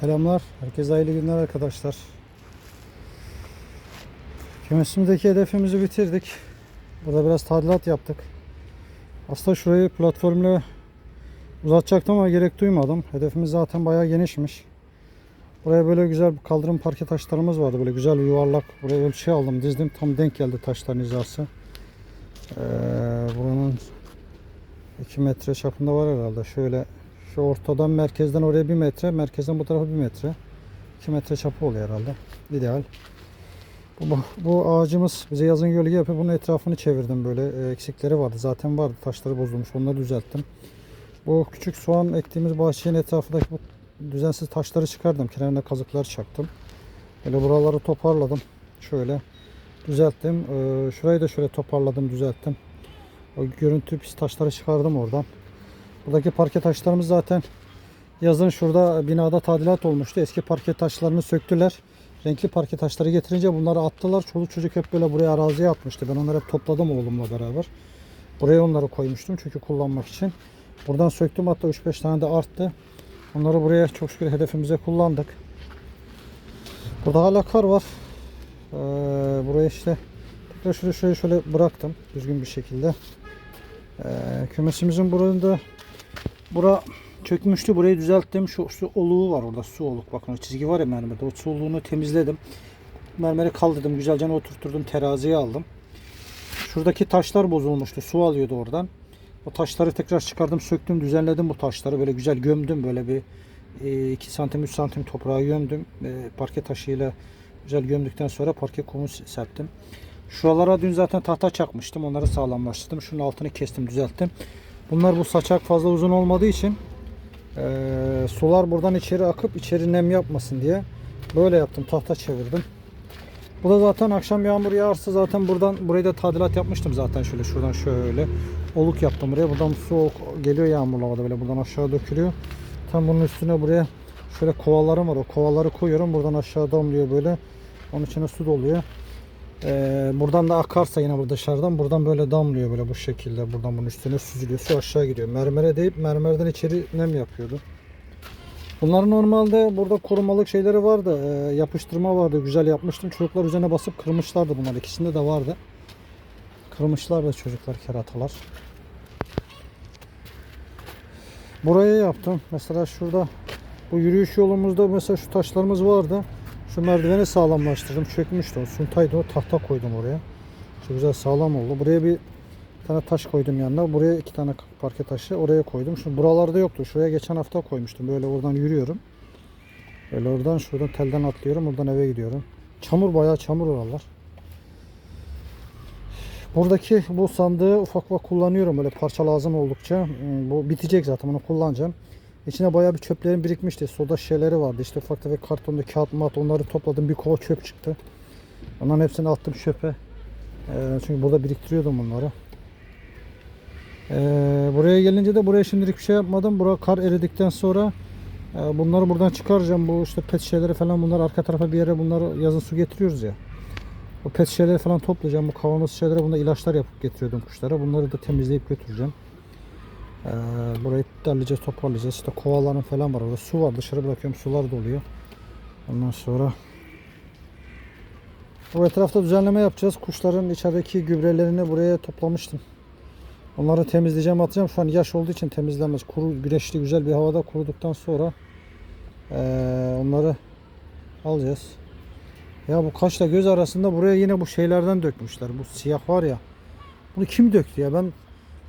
Selamlar. Herkese hayırlı günler arkadaşlar. Kümesimizdeki hedefimizi bitirdik. Burada biraz tadilat yaptık. Aslında şurayı platformla uzatacaktım ama gerek duymadım. Hedefimiz zaten bayağı genişmiş. Buraya böyle güzel bir kaldırım parke taşlarımız vardı. Böyle güzel yuvarlak. Buraya ölçü aldım. Dizdim. Tam denk geldi taşların hizası. Ee, buranın 2 metre çapında var herhalde. Şöyle şu ortadan merkezden oraya 1 metre, merkezden bu tarafa 1 metre. 2 metre çapı oluyor herhalde. İdeal. Bu, bu, ağacımız bize yazın gölge yapıyor. Bunun etrafını çevirdim böyle. E, eksikleri vardı. Zaten vardı. Taşları bozulmuş. Onları düzelttim. Bu küçük soğan ektiğimiz bahçenin etrafındaki bu düzensiz taşları çıkardım. Kenarına kazıklar çaktım. Böyle buraları toparladım. Şöyle düzelttim. Ee, şurayı da şöyle toparladım, düzelttim. O görüntü pis taşları çıkardım oradan. Buradaki parke taşlarımız zaten yazın şurada binada tadilat olmuştu. Eski parke taşlarını söktüler. Renkli parke taşları getirince bunları attılar. Çoluk çocuk hep böyle buraya araziye atmıştı. Ben onları hep topladım oğlumla beraber. Buraya onları koymuştum çünkü kullanmak için. Buradan söktüm hatta 3-5 tane de arttı. Onları buraya çok şükür hedefimize kullandık. Burada hala kar var. Ee, buraya işte tekrar şuraya şöyle şöyle bıraktım düzgün bir şekilde. Ee, kümesimizin burada bura çökmüştü. Burayı düzelttim. Şu su oluğu var orada. Su oluk. Bakın o çizgi var ya mermerde. O su oluğunu temizledim. Mermeri kaldırdım. Güzelce oturtturdum. Teraziye aldım. Şuradaki taşlar bozulmuştu. Su alıyordu oradan. O taşları tekrar çıkardım. Söktüm. Düzenledim bu taşları. Böyle güzel gömdüm. Böyle bir 2 santim 3 santim toprağa gömdüm. E, parke taşıyla güzel gömdükten sonra parke kumu serptim. Şuralara dün zaten tahta çakmıştım. Onları sağlamlaştırdım. Şunun altını kestim, düzelttim. Bunlar bu saçak fazla uzun olmadığı için eee, sular buradan içeri akıp içeri nem yapmasın diye böyle yaptım. Tahta çevirdim. Bu da zaten akşam yağmur yağarsa zaten buradan burayı da tadilat yapmıştım zaten şöyle şuradan şöyle oluk yaptım buraya. Buradan su geliyor yağmurlu böyle buradan aşağı dökülüyor. Tam bunun üstüne buraya şöyle kovalarım var. O kovaları koyuyorum. Buradan aşağı damlıyor böyle. Onun içine su doluyor. Ee, buradan da akarsa yine bu dışarıdan buradan böyle damlıyor böyle bu şekilde. Buradan bunun üstüne süzülüyor. Su aşağı gidiyor. Mermere deyip mermerden içeri nem yapıyordu. Bunların normalde burada korumalık şeyleri vardı. Ee, yapıştırma vardı. Güzel yapmıştım. Çocuklar üzerine basıp kırmışlardı bunlar. İkisinde de vardı. Kırmışlardı çocuklar keratalar. Buraya yaptım. Mesela şurada bu yürüyüş yolumuzda mesela şu taşlarımız vardı. Şu merdiveni sağlamlaştırdım. Çökmüştü o. Suntaydı o. Tahta koydum oraya. Çok güzel sağlam oldu. Buraya bir tane taş koydum yanına. Buraya iki tane parke taşı oraya koydum. Şu buralarda yoktu. Şuraya geçen hafta koymuştum. Böyle oradan yürüyorum. Böyle oradan şuradan telden atlıyorum. Oradan eve gidiyorum. Çamur bayağı çamur oralar. Buradaki bu sandığı ufak ufak kullanıyorum böyle parça lazım oldukça. Hmm, Bu bitecek zaten bunu kullanacağım. İçine bayağı bir çöplerin birikmişti. Soda şişeleri vardı. İşte ufak tefek kartonda kağıt mat onları topladım. Bir kova çöp çıktı. Onların hepsini attım çöpe. Ee, çünkü burada biriktiriyordum bunları. Ee, buraya gelince de buraya şimdilik bir şey yapmadım. Bura kar eridikten sonra e, bunları buradan çıkaracağım. Bu işte pet şişeleri falan bunlar arka tarafa bir yere bunları yazın su getiriyoruz ya. O pet şişeleri falan toplayacağım. Bu kavanoz şişelere bunda ilaçlar yapıp getiriyordum kuşlara. Bunları da temizleyip götüreceğim. Ee, burayı derleyeceğiz, toparlayacağız. İşte kovaların falan var orada. Su var. Dışarı bırakıyorum. Sular doluyor. Ondan sonra bu etrafta düzenleme yapacağız. Kuşların içerideki gübrelerini buraya toplamıştım. Onları temizleyeceğim, atacağım. Şu an yaş olduğu için temizlenmez. Kuru, güneşli, güzel bir havada kuruduktan sonra ee, onları alacağız. Ya bu kaşla göz arasında buraya yine bu şeylerden dökmüşler. Bu siyah var ya. Bunu kim döktü ya? Ben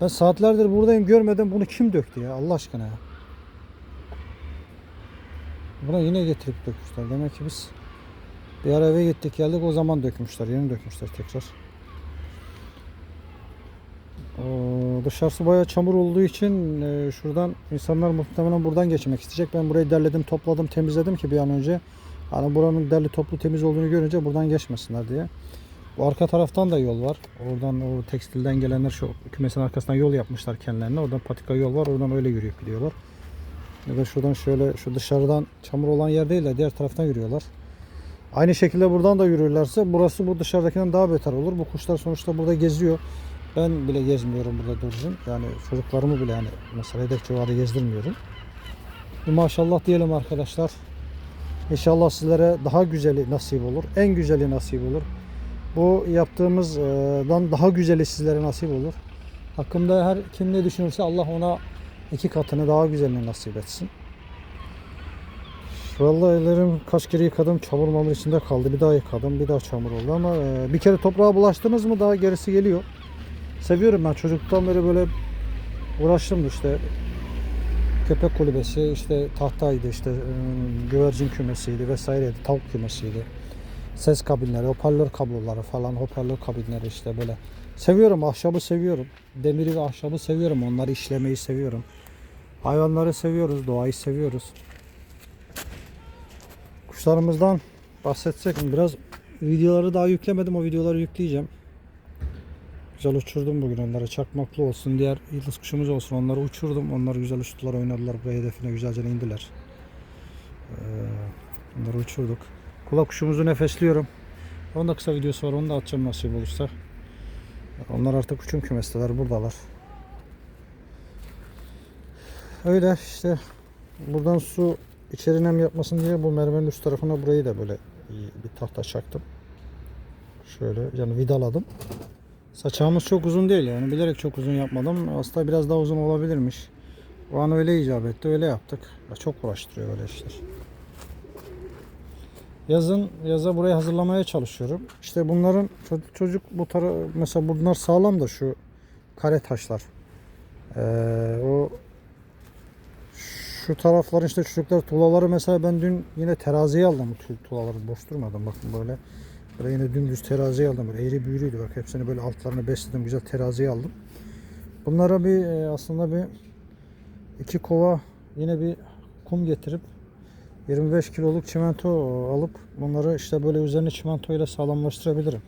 ben saatlerdir buradayım görmedim. Bunu kim döktü ya? Allah aşkına ya. Buna yine getirip dökmüşler. Demek ki biz bir ara eve gittik geldik o zaman dökmüşler. Yeni dökmüşler tekrar. Oo, dışarısı bayağı çamur olduğu için e, şuradan insanlar muhtemelen buradan geçmek isteyecek. Ben burayı derledim, topladım, temizledim ki bir an önce. Hani buranın derli toplu temiz olduğunu görünce buradan geçmesinler diye. Bu arka taraftan da yol var. Oradan o tekstilden gelenler şu kümesin arkasından yol yapmışlar kendilerine. Oradan patika yol var. Oradan öyle yürüyüp gidiyorlar. Ya da şuradan şöyle şu dışarıdan çamur olan yer değil de diğer taraftan yürüyorlar. Aynı şekilde buradan da yürürlerse burası bu dışarıdakinden daha beter olur. Bu kuşlar sonuçta burada geziyor. Ben bile gezmiyorum burada doğrusu. Yani çocuklarımı bile yani mesela hedef civarı gezdirmiyorum. Bir maşallah diyelim arkadaşlar. İnşallah sizlere daha güzeli nasip olur. En güzeli nasip olur. Bu yaptığımızdan daha güzeli sizlere nasip olur. Hakkımda her kim ne düşünürse Allah ona iki katını daha güzelini nasip etsin. Vallahi ellerim kaç kere yıkadım çamur mamur içinde kaldı. Bir daha yıkadım bir daha çamur oldu ama e, bir kere toprağa bulaştınız mı daha gerisi geliyor. Seviyorum ben çocukluktan beri böyle uğraştım işte köpek kulübesi işte tahtaydı işte e, güvercin kümesiydi vesaireydi tavuk kümesiydi ses kabinleri hoparlör kabloları falan hoparlör kabinleri işte böyle seviyorum ahşabı seviyorum demiri ve ahşabı seviyorum onları işlemeyi seviyorum hayvanları seviyoruz doğayı seviyoruz kuşlarımızdan bahsetsek biraz videoları daha yüklemedim o videoları yükleyeceğim Güzel uçurdum bugün onları. Çakmaklı olsun, diğer yıldız kuşumuz olsun. Onları uçurdum. Onlar güzel uçtular, oynadılar. Buraya hedefine güzelce indiler. Ee, onları uçurduk. Kulak kuşumuzu nefesliyorum. Onun da kısa videosu var. Onu da atacağım nasip olursa. Onlar artık uçum kümesteler. Buradalar. Öyle işte. Buradan su içeri nem yapmasın diye bu mermerin üst tarafına burayı da böyle bir tahta çaktım. Şöyle yani vidaladım. Saçağımız çok uzun değil yani bilerek çok uzun yapmadım. Aslında biraz daha uzun olabilirmiş. O an öyle icap etti öyle yaptık. Ya Çok uğraştırıyor böyle işler. Yazın yaza burayı hazırlamaya çalışıyorum. İşte bunların çocuk, bu tara mesela bunlar sağlam da şu kare taşlar. Ee, o şu tarafların işte çocuklar tuğlaları mesela ben dün yine teraziye aldım bu tu- tuğlaları boş durmadım bakın böyle. Böyle yine dümdüz teraziye aldım. Böyle eğri büğrüydü bak. Hepsini böyle altlarını besledim. Güzel teraziye aldım. Bunlara bir e, aslında bir iki kova yine bir kum getirip 25 kiloluk çimento alıp bunları işte böyle üzerine çimento ile sağlamlaştırabilirim.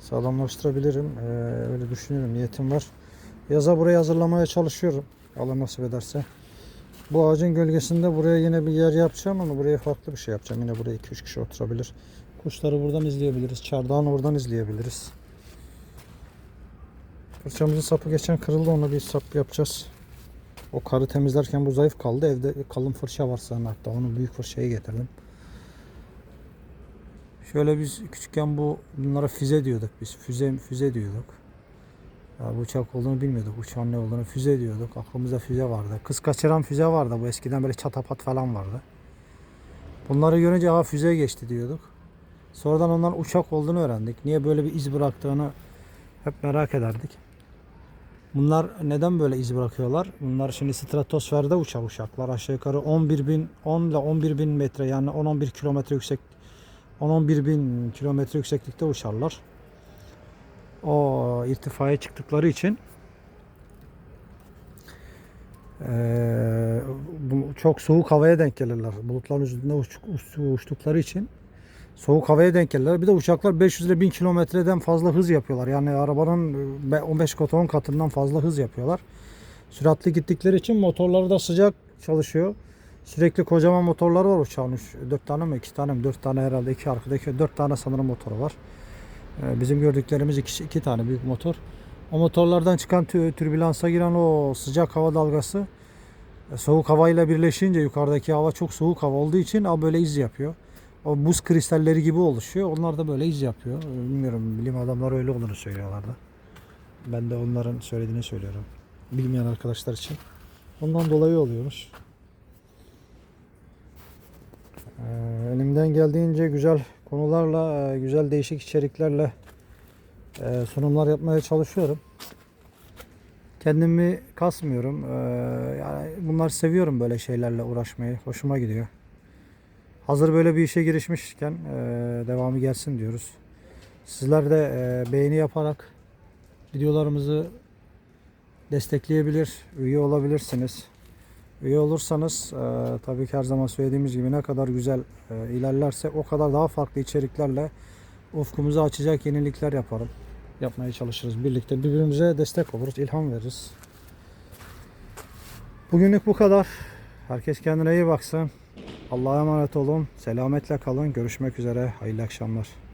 Sağlamlaştırabilirim. Ee, öyle düşünüyorum. Niyetim var. Yaza burayı hazırlamaya çalışıyorum. Allah nasip ederse. Bu ağacın gölgesinde buraya yine bir yer yapacağım ama buraya farklı bir şey yapacağım. Yine buraya 2-3 kişi oturabilir. Kuşları buradan izleyebiliriz. Çardağını oradan izleyebiliriz. Fırçamızın sapı geçen kırıldı. Ona bir sap yapacağız. O karı temizlerken bu zayıf kaldı. Evde kalın fırça var sığınakta. Onu büyük fırçaya getirdim. Şöyle biz küçükken bu bunlara füze diyorduk biz. Füze füze diyorduk. Ya bu uçak olduğunu bilmiyorduk. Uçağın ne olduğunu füze diyorduk. Aklımızda füze vardı. Kız kaçıran füze vardı. Bu eskiden böyle çatapat falan vardı. Bunları görünce ha füze geçti diyorduk. Sonradan onların uçak olduğunu öğrendik. Niye böyle bir iz bıraktığını hep merak ederdik. Bunlar neden böyle iz bırakıyorlar? Bunlar şimdi stratosferde uçar uçaklar. Aşağı yukarı 11 bin, 10 ile 11 bin metre yani 10-11 kilometre yüksek 10-11 bin kilometre yükseklikte uçarlar. O irtifaya çıktıkları için eee, bu çok soğuk havaya denk gelirler. Bulutların üzerinde uç, uç- uçtukları için soğuk havaya denk gelirler. Bir de uçaklar 500 ile 1000 kilometreden fazla hız yapıyorlar. Yani arabanın e, 15 katı 10 katından fazla hız yapıyorlar. Süratli gittikleri için motorları da sıcak çalışıyor. Sürekli kocaman motorlar var uçağın. 4 tane mi 2 tane mi 4 tane herhalde. 2 arkadaki 4 tane sanırım motoru var. Ee, Bizim gördüklerimiz iki, iki tane büyük motor. O motorlardan çıkan tü- türbülansa giren o sıcak hava dalgası e, soğuk havayla birleşince yukarıdaki hava çok soğuk hava olduğu için böyle iz yapıyor. O buz kristalleri gibi oluşuyor. Onlar da böyle iz yapıyor. Ee, Bilmiyorum bilim adamları öyle olduğunu söylüyorlardı. Ben de onların söylediğini söylüyorum. Bilmeyen arkadaşlar için. Ondan dolayı oluyormuş. Ee, elimden geldiğince güzel konularla, e, güzel değişik içeriklerle e, sunumlar yapmaya çalışıyorum. Kendimi kasmıyorum. Ee, yani bunları seviyorum böyle şeylerle uğraşmayı. Hoşuma gidiyor. Hazır böyle bir işe girişmişken e, devamı gelsin diyoruz. Sizler de e, beğeni yaparak videolarımızı destekleyebilir, üye olabilirsiniz. Üye olursanız e, tabii ki her zaman söylediğimiz gibi ne kadar güzel e, ilerlerse o kadar daha farklı içeriklerle ufkumuzu açacak yenilikler yaparım. Yapmaya çalışırız. Birlikte birbirimize destek oluruz, ilham veririz. Bugünlük bu kadar. Herkes kendine iyi baksın. Allah'a emanet olun. Selametle kalın. Görüşmek üzere. Hayırlı akşamlar.